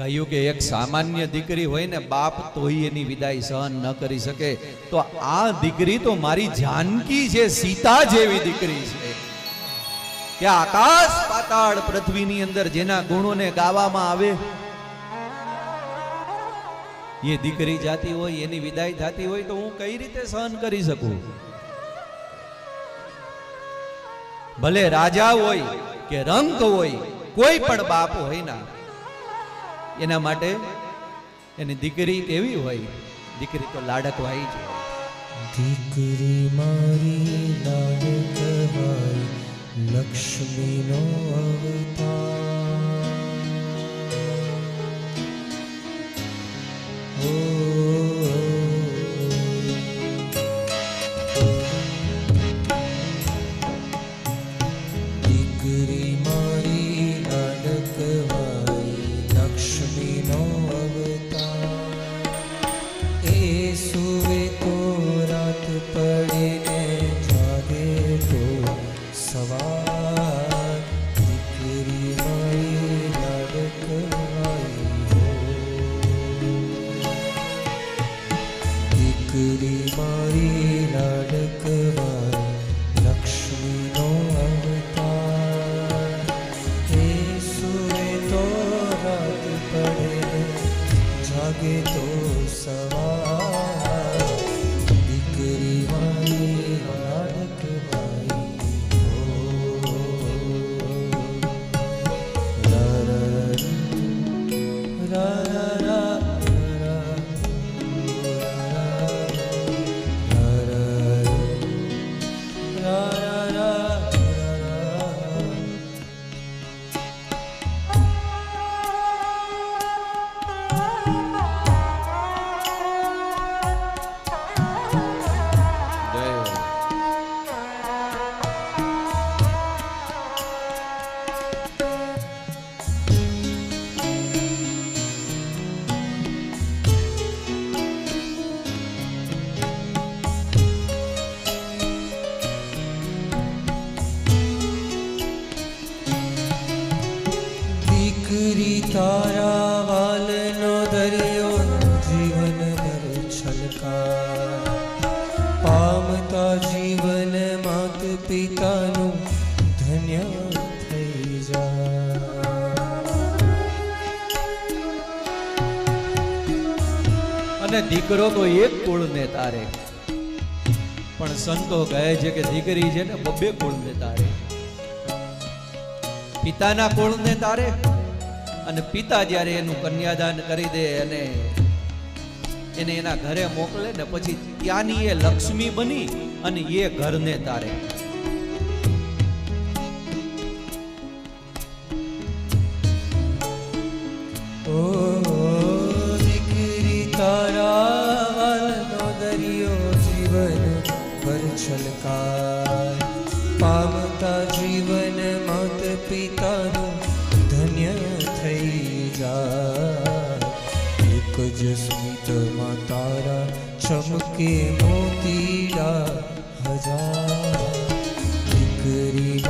કહ્યું કે એક સામાન્ય દીકરી હોય ને બાપ તોય એની વિદાય સહન ન કરી શકે. તો આ દીકરી તો મારી જાનકી છે, સીતા જેવી દીકરી છે. કે આકાશ પાતાળ પૃથ્વીની અંદર જેના ગુણોને ગાવામાં આવે, એ દીકરી જાતી હોય, એની વિદાય થતી હોય તો હું કઈ રીતે સહન કરી શકું? ભલે રાજા હોય કે રંક હોય, કોઈ પણ બાપ હોય ના એના માટે એની દીકરી કેવી હોય? દીકરી તો લાડકવાઈ જ હોય દીકરી મારી લાડકવાઈ લક્ષ્મીનો અવતાર. દીકરી મારી લાડકવાઈ લક્ષ્મીનો અવતાર એ સુવે તો રાત પડે જાગે તો સવાર દીકરી મારી લાડકવાઈ હો રા રા રા રા પિતાનું ધન્ય થઈ જા. અને દીકરો તો એક કુળને તારે. પણ સંતો કહે છે કે દીકરી છે ને બબ્બે કુળને તારે. પિતાના કુળને તારે અને પિતા જ્યારે એનું કન્યાદાન કરી દે અને એને એના ઘરે મોકલે ને પછી ત્યાંની એ લક્ષ્મી બની અને એ ઘરને તારે. સ્મિતમાં તારા ચમકે મોતીડા હજાર. દીકરી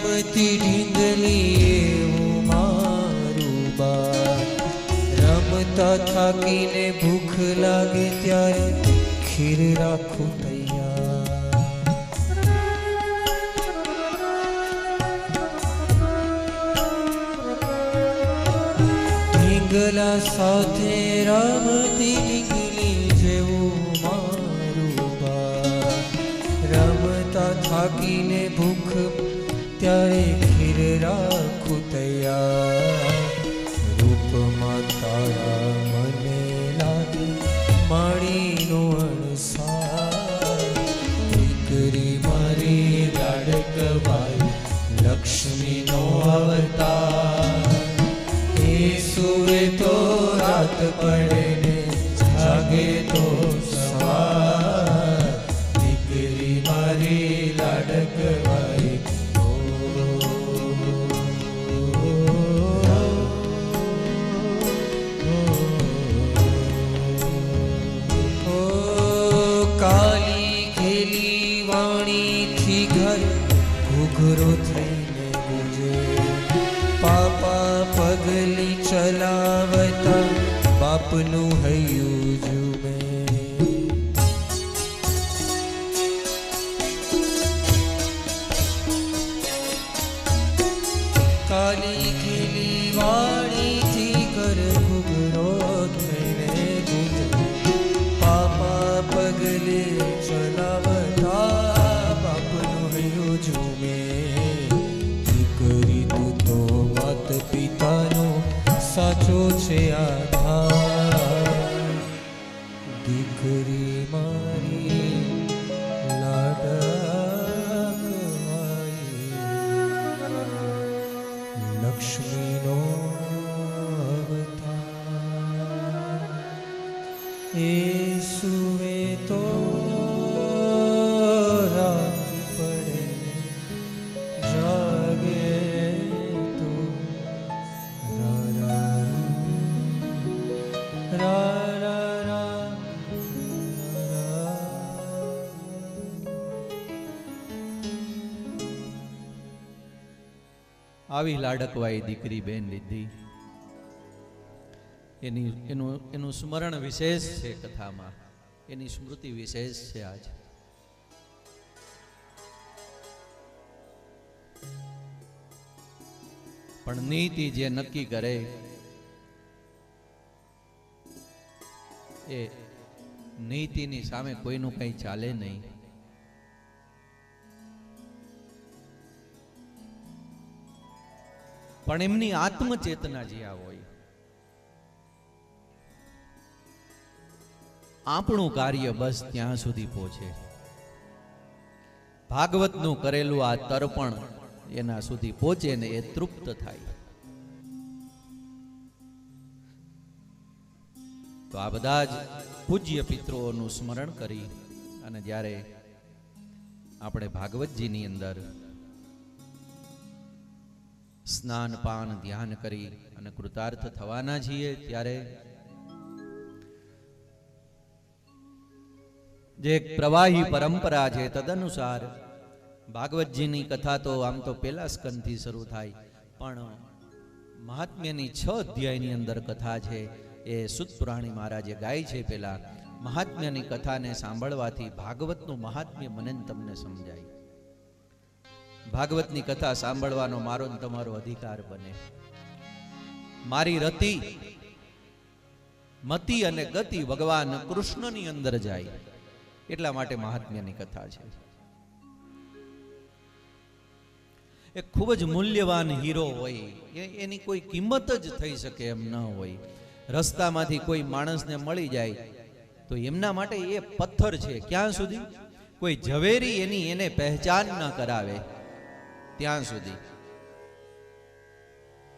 રમતી ઢીંગલી એવું મારું બા રમતા થાકીને ભૂખ લાગે ત્યારે ખીર રાખું તૈયાર. ઢીંગલા સાથે રમતી ઢીંગલી જેવું મારું બા રમતા થાકીને ભૂખ ત્યારે ખીર રાખું તૈયાર રૂપમાં તારા બાપનું હૈયું જુમે. કાલી ખીલી વાણીથી કર ઘૂઘરો થઈને ગુજરે પાપા પગલે ચલાવતા બાપનું હૈયું ઝૂમે દીકરી, તું તો માત પિતાનો સાચો છે આધાર આવી લાડકવાઈ દીકરી બેન લીધી. એની, એનું એનું સ્મરણ વિશેષ છે કથામાં. એની સ્મૃતિ વિશેષ છે આજે. પણ નીતિ જે નક્કી કરે, એ નીતિની સામે કોઈનું કંઈ ચાલે નહીં. પણ એમની આત્મચેતના જે આ હોય. આપણું કાર્ય બસ ત્યાં સુધી પહોંચે. ભાગવતનું કરેલું આ તર્પણ એના સુધી પહોંચે ને એ તૃપ્ત થાય. તો આ બધા જ પૂજ્ય પિતૃઓનું સ્મરણ કરી અને જ્યારે આપણે ભાગવતજીની અંદર સ્નાન, પાન, ધ્યાન કરી અને કૃતાર્થ થવાના છીએ ત્યારે જે એક પ્રવાહી પરંપરા છે તદનુસાર ભાગવતજીની કથા તો આમ તો પેલા સ્કંદથી શરૂ થાય, પણ મહાત્મ્યની છ અધ્યાયની અંદર કથા છે, એ સુતપુરાણી મહારાજે ગાય છે પેલા મહાત્મ્યની કથાને સાંભળવાથી ભાગવતનું મહાત્મ્ય મને તમને સમજાય. ભાગવતની કથા સાંભળવાનો મારો તમારો અધિકાર બને. મારી રતિ, મતિ અને ગતિ ભગવાન કૃષ્ણની અંદર જાય. એટલા માટે મહાત્મ્યની કથા છે. એ ખૂબ જ મૂલ્યવાન હીરો હોય એની કોઈ કિંમત જ થઈ શકે એમ ન હોય. રસ્તામાંથી કોઈ માણસને મળી જાય, તો એમના માટે એ પથ્થર છે. ક્યાં સુધી? કોઈ ઝવેરી એની એને પહેચાન ન કરાવે. ત્યાં સુધી.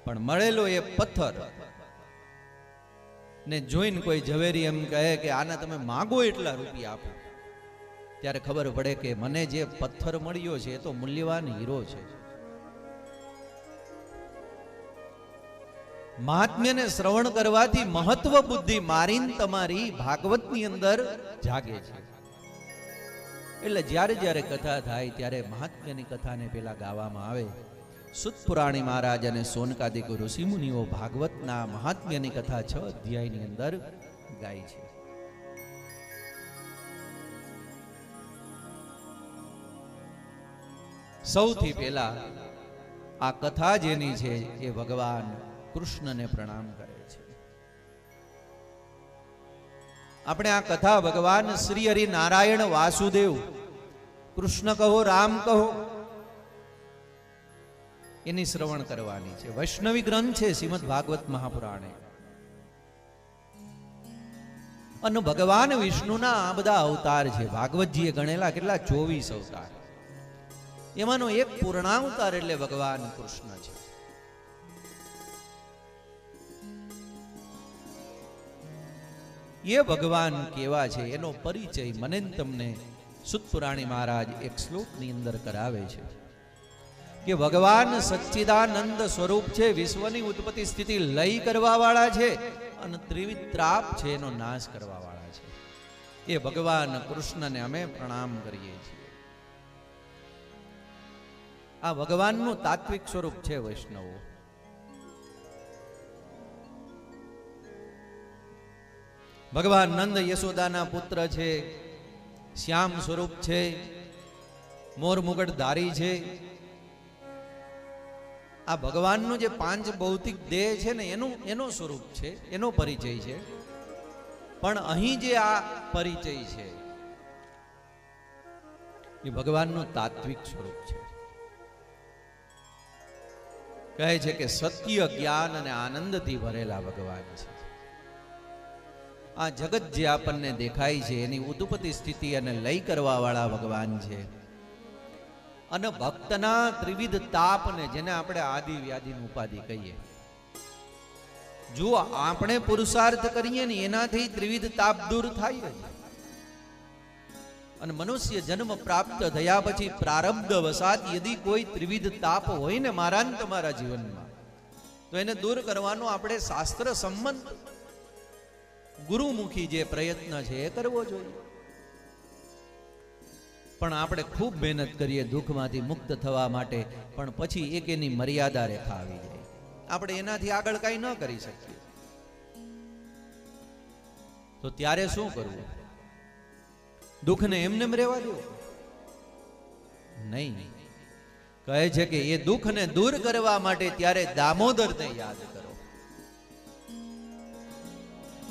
પણ મળેલો એ પથ્થર ને જોઈને કોઈ ઝવેરી એમ કહે કે આને તમે માગો એટલા રૂપિયા આપો. ત્યારે ખબર પડે કે મને જે પથ્થર મળ્યો છે એ તો મૂલ્યવાન હીરો છે. મહાત્મ્યને શ્રવણ કરવાથી મહત્વ બુદ્ધિ મારીને તમારી ભાગવતની અંદર જાગે છે. એટલે જ્યારે જ્યારે કથા થાય ત્યારે મહાત્મ્યની કથાને પેલા ગાવામાં આવે. સુતપુરાણી મહારાજ અને સોનકાદિક ઋષિમુનિઓ ભાગવતના મહાત્મ્યની કથા છ અધ્યાયની અંદર ગાય છે. સૌથી પહેલા આ કથા જેની છે એ ભગવાન કૃષ્ણને પ્રણામ કરે. આપણે આ કથા ભગવાન શ્રી હરિ નારાયણ વાસુદેવ. કૃષ્ણ કહો, રામ કહો, એની શ્રવણ કરવાની છે. વૈષ્ણવી ગ્રંથ છે શ્રીમદ ભાગવત મહાપુરાણે. અને ભગવાન વિષ્ણુના આ બધા અવતાર છે. ભાગવતજીએ ગણેલા કેટલા? ચોવીસ અવતાર. એમાંનો એક પૂર્ણાવતાર એટલે ભગવાન કૃષ્ણ છે. એ ભગવાન કેવા છે એનો પરિચય મને તમને સુતપુરાણી મહારાજ એક શ્લોકની અંદર કરાવે છે કે ભગવાન સચ્ચિદાનંદ સ્વરૂપ છે, વિશ્વની ઉત્પત્તિ સ્થિતિ લય કરવા વાળા છે અને ત્રિવિધ ત્રાપ છે, એનો નાશ કરવા વાળા છે. એ ભગવાન કૃષ્ણને અમે પ્રણામ કરીએ છીએ. આ ભગવાનનું તાત્વિક સ્વરૂપ છે વૈષ્ણવો. ભગવાન નંદ યશોદાના પુત્ર છે, શ્યામ સ્વરૂપ છે, મોર મુગટ ધારી છે. આ ભગવાનનું જે પાંચ ભૌતિક દેહ છે ને, એનું, એનો સ્વરૂપ છે, એનો પરિચય છે. પણ અહીં જે આ પરિચય છે, એ ભગવાનનું તાત્વિક સ્વરૂપ છે. કહે છે કે સત્ય, જ્ઞાન અને આનંદથી ભરેલા ભગવાન છે. આ જગત જે આપણને દેખાય છે, એની ઉદુપતિ સ્થિતિ અને લય કરવા વાળા ભગવાન છે. અને ભક્તના ત્રિવિધ તાપને જેને આપણે આદિ વ્યાધિની ઉપાધિ કહીએ. જો આપણે પુરુષાર્થ કરીએ ને એનાથી ત્રિવિધ તાપ દૂર થાય અને મનુષ્ય જન્મ પ્રાપ્ત થયા પછી પ્રારબ્ધ વસાત યદી કોઈ ત્રિવિધ તાપ હોય ને મારા તમારા જીવનમાં, તો એને દૂર કરવાનો આપણે શાસ્ત્ર સંમત ગુરુમુખી જે પ્રયત્ન છે એ કરવો જોઈએ. પણ આપણે ખૂબ મહેનત કરીએ દુઃખમાંથી મુક્ત થવા માટે, પણ પછી એક એની મર્યાદા રેખા આવી જાય. આપણે એનાથી આગળ કાંઈ ન કરી શકીએ. તો ત્યારે શું કરવું? દુઃખને એમને એમ રહેવા દો. નહીં. કહે છે કે એ દુઃખને દૂર કરવા માટે ત્યારે દામોદરને યાદ કરો.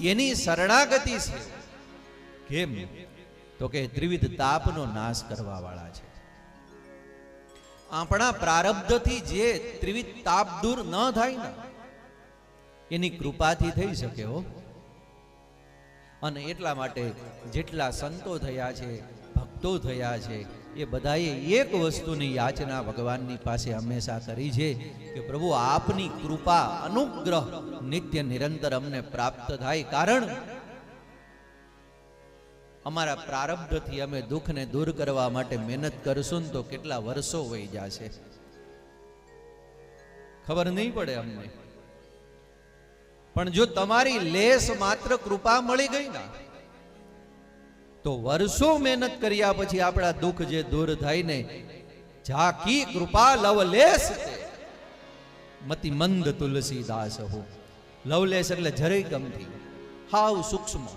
એની શરણાગતિ છે. કેમ? તો કે ત્રિવિધ તાપનો નાશ કરવા વાળા છે. આપણા પ્રારબ્ધથી જે ત્રિવિધ તાપ દૂર ન થાય ને, એની કૃપાથી થઈ શકે હો. અને એટલા માટે જેટલા સંતો થયા છે, ભક્તો થયા છે એ બધાએ એક વસ્તુની યાચના ભગવાનની પાસે હંમેશા કરી છે કે પ્રભુ, આપની કૃપા, અનુગ્રહ નિત્ય નિરંતર અમને પ્રાપ્ત થાય. કારણ અમારા પ્રારબ્ધથી અમે દુઃખને દૂર કરવા માટે મહેનત કરશું તો કેટલા વર્ષો વહી જશે. ખબર નહીં પડે અમને. પણ જો તમારી લેસ માત્ર કૃપા મળી ગઈ ના તો વર્ષો મહેનત કર્યા પછી આપણા દુઃખ જે દૂર થાય ને ઝાકી કૃપા લવલેસ મતિ મંદ તુલસીદાસ હો. લવલેસ એટલે જરાય ગમતી હાવ સૂક્ષ્મ.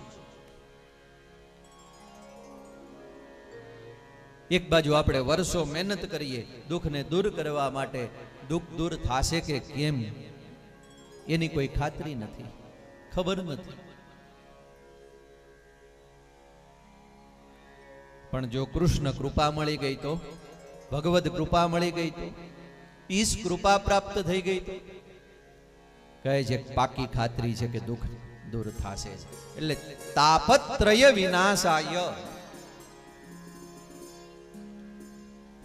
એક બાજુ આપણે વર્ષો મહેનત કરીએ, દુઃખને દૂર કરવા માટે દુઃખ દૂર થાશે કે કેમ? એની કોઈ ખાતરી નથી. ખબર નથી. પણ જો કૃષ્ણ કૃપા મળી ગઈ તો, ભગવદ કૃપા મળી ગઈ તો ઈશ કૃપા પ્રાપ્ત થઈ ગઈ તો. કહે છે, પાકી ખાતરી છે કે દુઃખ દૂર થાશે એટલે તાપત્રય વિનાશાય.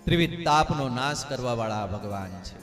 ત્રિવિધ તાપનો નાશ કરવા વાળા ભગવાન છે.